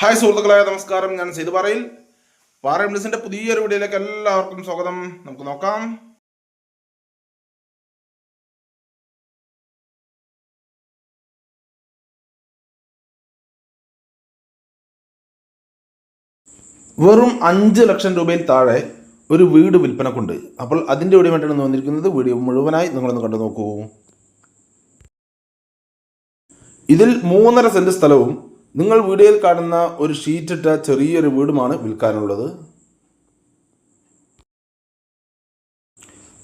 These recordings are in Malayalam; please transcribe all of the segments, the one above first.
ഹായ് സുഹൃത്തുക്കളായ നമസ്കാരം. ഞാൻ സെയ്ത് പറയിൽ. പാറംബ്ലിസിന്റെ പുതിയൊരു വീഡിയോയിലേക്ക് എല്ലാവർക്കും സ്വാഗതം. നമുക്ക് നോക്കാം. വെറും അഞ്ച് ലക്ഷം രൂപയിൽ താഴെ ഒരു വീട് വിൽപ്പനക്കുണ്ട്. അപ്പോൾ അതിന്റെ വീഡിയോ വേണ്ടിയാണ് വന്നിരിക്കുന്നത്. വീഡിയോ മുഴുവനായി നിങ്ങളൊന്ന് കണ്ടു നോക്കൂ ഇതിൽ മൂന്നര സെന്റ് സ്ഥലവും നിങ്ങൾ വീഡിയോയിൽ കാണുന്ന ഒരു ഷീറ്റിട്ട ചെറിയൊരു വീടുമാണ് വിൽക്കാനുള്ളത്.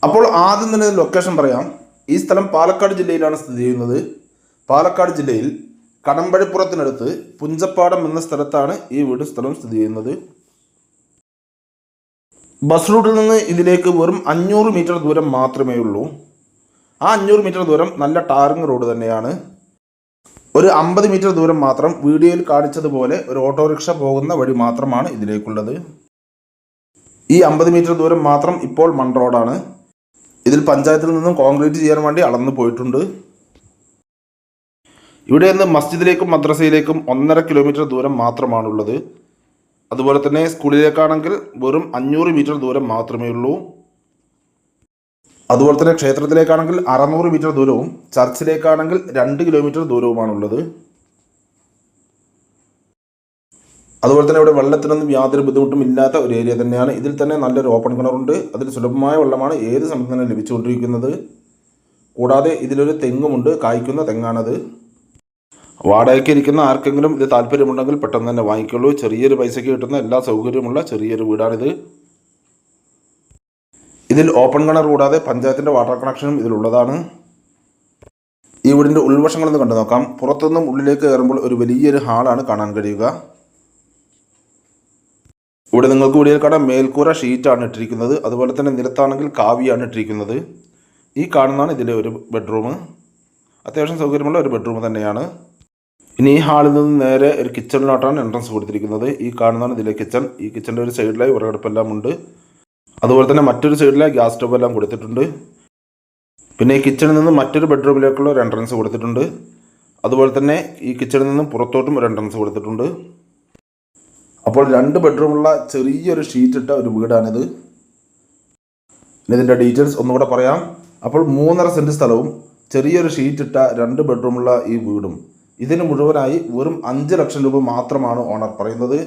അപ്പോൾ ആദ്യം തന്നെ ലൊക്കേഷൻ പറയാം. ഈ സ്ഥലം പാലക്കാട് ജില്ലയിലാണ് സ്ഥിതി ചെയ്യുന്നത്. പാലക്കാട് ജില്ലയിൽ കടമ്പഴിപ്പുറത്തിനടുത്ത് പുഞ്ചപ്പാടം എന്ന സ്ഥലത്താണ് ഈ വീട് സ്ഥലം സ്ഥിതി ചെയ്യുന്നത്. ബസ് റൂട്ടിൽ നിന്ന് ഇതിലേക്ക് വെറും അഞ്ഞൂറ് മീറ്റർ ദൂരം മാത്രമേ ഉള്ളൂ. ആ അഞ്ഞൂറ് മീറ്റർ ദൂരം നല്ല ടാറിങ് റോഡ് തന്നെയാണ്. ഒരു അമ്പത് മീറ്റർ ദൂരം മാത്രം വീഡിയോയിൽ കാണിച്ചതുപോലെ ഒരു ഓട്ടോറിക്ഷ പോകുന്ന വഴി മാത്രമാണ് ഇതിലേക്കുള്ളത്. ഈ അമ്പത് മീറ്റർ ദൂരം മാത്രം ഇപ്പോൾ മൺ റോഡാണ്. ഇതിൽ പഞ്ചായത്തിൽ നിന്നും കോൺക്രീറ്റ് ചെയ്യാൻ വേണ്ടി അളന്നു പോയിട്ടുണ്ട്. ഇവിടെ നിന്ന് മസ്ജിദിലേക്കും മദ്രസയിലേക്കും ഒന്നര കിലോമീറ്റർ ദൂരം മാത്രമാണുള്ളത്. അതുപോലെ തന്നെ സ്കൂളിലേക്കാണെങ്കിൽ വെറും അഞ്ഞൂറ് മീറ്റർ ദൂരം മാത്രമേ ഉള്ളൂ അതുപോലെ തന്നെ ക്ഷേത്രത്തിലേക്കാണെങ്കിൽ അറുന്നൂറ് മീറ്റർ ദൂരവും ചർച്ചിലേക്കാണെങ്കിൽ രണ്ട് കിലോമീറ്റർ ദൂരവുമാണുള്ളത്. അതുപോലെ തന്നെ ഇവിടെ വെള്ളത്തിനൊന്നും യാതൊരു ബുദ്ധിമുട്ടും ഇല്ലാത്ത ഒരു ഏരിയ തന്നെയാണ്. ഇതിൽ തന്നെ നല്ലൊരു ഓപ്പൺ കിണറുണ്ട് അതിൽ സുലഭമായ വെള്ളമാണ് ഏത് സമയത്ത് തന്നെ ലഭിച്ചുകൊണ്ടിരിക്കുന്നത്. കൂടാതെ ഇതിലൊരു തെങ്ങുമുണ്ട് കായ്ക്കുന്ന തെങ്ങാണത്. വാടകയ്ക്ക് ഇരിക്കുന്ന ആർക്കെങ്കിലും ഇത് താല്പര്യമുണ്ടെങ്കിൽ പെട്ടെന്ന് തന്നെ വാങ്ങിക്കുള്ളൂ. ചെറിയൊരു പൈസയ്ക്ക് കിട്ടുന്ന എല്ലാ സൗകര്യമുള്ള ചെറിയൊരു വീടാണിത്. ഇതിൽ ഓപ്പൺ കിണർ കൂടാതെ പഞ്ചായത്തിന്റെ വാട്ടർ കണക്ഷനും ഇതിലുള്ളതാണ്. ഈ വീടിന്റെ ഉൾവശങ്ങളൊന്ന് കണ്ടു നോക്കാം. പുറത്തുനിന്നും ഉള്ളിലേക്ക് കയറുമ്പോൾ ഒരു വലിയൊരു ഹാളാണ് കാണാൻ കഴിയുക. ഇവിടെ നിങ്ങൾക്ക് വീടിയിൽ കാണാം മേൽക്കൂര ഷീറ്റാണ് ഇട്ടിരിക്കുന്നത്. അതുപോലെ തന്നെ നിലത്താണെങ്കിൽ കാവിയാണ് ഇട്ടിരിക്കുന്നത്. ഈ കാണുന്നതാണ് ഇതിലെ ഒരു ബെഡ്റൂം അത്യാവശ്യം സൗകര്യമുള്ള ഒരു ബെഡ്റൂം തന്നെയാണ്. ഇനി ഈ ഹാളിൽ നിന്ന് നേരെ ഒരു കിച്ചണിലോട്ടാണ് എൻട്രൻസ് കൊടുത്തിരിക്കുന്നത്. ഈ കാണുന്നതാണ് ഇതിലെ കിച്ചൺ ഈ കിച്ചണിന്റെ ഒരു സൈഡിലായി വിറകടുപ്പെല്ലാം ഉണ്ട്. അതുപോലെ തന്നെ മറ്റൊരു സൈഡിലെ ഗ്യാസ് സ്റ്റവ് എല്ലാം കൊടുത്തിട്ടുണ്ട്. പിന്നെ ഈ കിച്ചണിൽ നിന്ന് മറ്റൊരു ബെഡ്റൂമിലേക്കുള്ള ഒരു എൻട്രൻസ് കൊടുത്തിട്ടുണ്ട്. അതുപോലെ തന്നെ ഈ കിച്ചണിൽ നിന്നും പുറത്തോട്ടും ഒരു എൻട്രൻസ് കൊടുത്തിട്ടുണ്ട്. അപ്പോൾ രണ്ട് ബെഡ്റൂമുള്ള ചെറിയൊരു ഷീറ്റ് ഇട്ട ഒരു വീടാണിത്. ഇനി ഇതിന്റെ ഡീറ്റെയിൽസ് ഒന്നുകൂടെ പറയാം. അപ്പോൾ മൂന്നര സെന്റ് സ്ഥലവും ചെറിയൊരു ഷീറ്റ് ഇട്ട രണ്ട് ബെഡ്റൂമുള്ള ഈ വീടും. ഇതിന് മുഴുവനായി വെറും അഞ്ച് ലക്ഷം രൂപ മാത്രമാണ് ഓണർ പറയുന്നത്.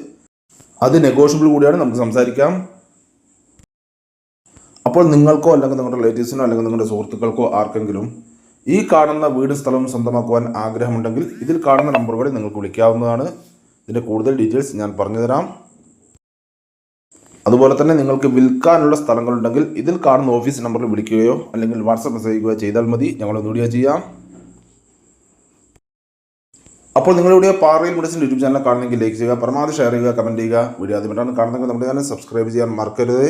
അത് നെഗോഷ്യബിൾ കൂടിയാണ് നമുക്ക് സംസാരിക്കാം. അപ്പോൾ നിങ്ങൾക്കോ അല്ലെങ്കിൽ നിങ്ങളുടെ റിലേറ്റീവ്സിനോ അല്ലെങ്കിൽ നിങ്ങളുടെ സുഹൃത്തുക്കൾക്കോ ആർക്കെങ്കിലും ഈ കാണുന്ന വീട് സ്ഥലം സ്വന്തമാക്കുവാൻ ആഗ്രഹമുണ്ടെങ്കിൽ ഇതിൽ കാണുന്ന നമ്പറുകളിൽ നിങ്ങൾക്ക് വിളിക്കാവുന്നതാണ്. ഇതിന്റെ കൂടുതൽ ഡീറ്റെയിൽസ് ഞാൻ പറഞ്ഞുതരാം. അതുപോലെ തന്നെ നിങ്ങൾക്ക് വിൽക്കാനുള്ള സ്ഥലങ്ങളുണ്ടെങ്കിൽ ഇതിൽ കാണുന്ന ഓഫീസ് നമ്പറിൽ വിളിക്കുകയോ അല്ലെങ്കിൽ വാട്സപ്പ് മെസ്സേജ് ചെയ്യുകയോ ചെയ്താൽ മതി. ഞങ്ങൾ വീഡിയോ ചെയ്യാം. അപ്പോൾ നിങ്ങളുടെ പാറയിൽ മുടിച്ചിന്റെ യൂട്യൂബ് ചാനൽ കാണുന്നെങ്കിൽ ലൈക്ക് ചെയ്യുക പരമാവധി ഷെയർ ചെയ്യുക കമന്റ് ചെയ്യുക. വീഡിയോ ആദ്യമായിട്ടാണ് കാണുന്നെങ്കിൽ നമ്മുടെ ചാനൽ സബ്സ്ക്രൈബ് ചെയ്യാൻ മറക്കരുത്.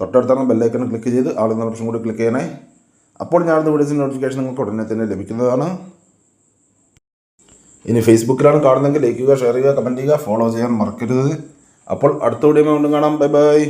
തൊട്ടടുത്താണ് ബെല്ലൈക്കൺ ക്ലിക്ക് ചെയ്ത് ആൾ എന്ന ഓപ്ഷൻ കൂടി ക്ലിക്ക് ചെയ്യണേ അപ്പോൾ ഞാനിത് വീഡിയോസിന്റെ നോട്ടിഫിക്കേഷൻ നിങ്ങൾക്ക് ഉടനെ തന്നെ ലഭിക്കുന്നതാണ്. ഇനി ഫേസ്ബുക്കിലാണ് കാണുന്നതെങ്കിൽ ലൈക്ക് ചെയ്യുക ഷെയർ ചെയ്യുക കമന്റ് ചെയ്യുക ഫോളോ ചെയ്യാൻ മറക്കരുത്. അപ്പോൾ അടുത്ത വീഡിയോ വീണ്ടും കാണാം. Bye bye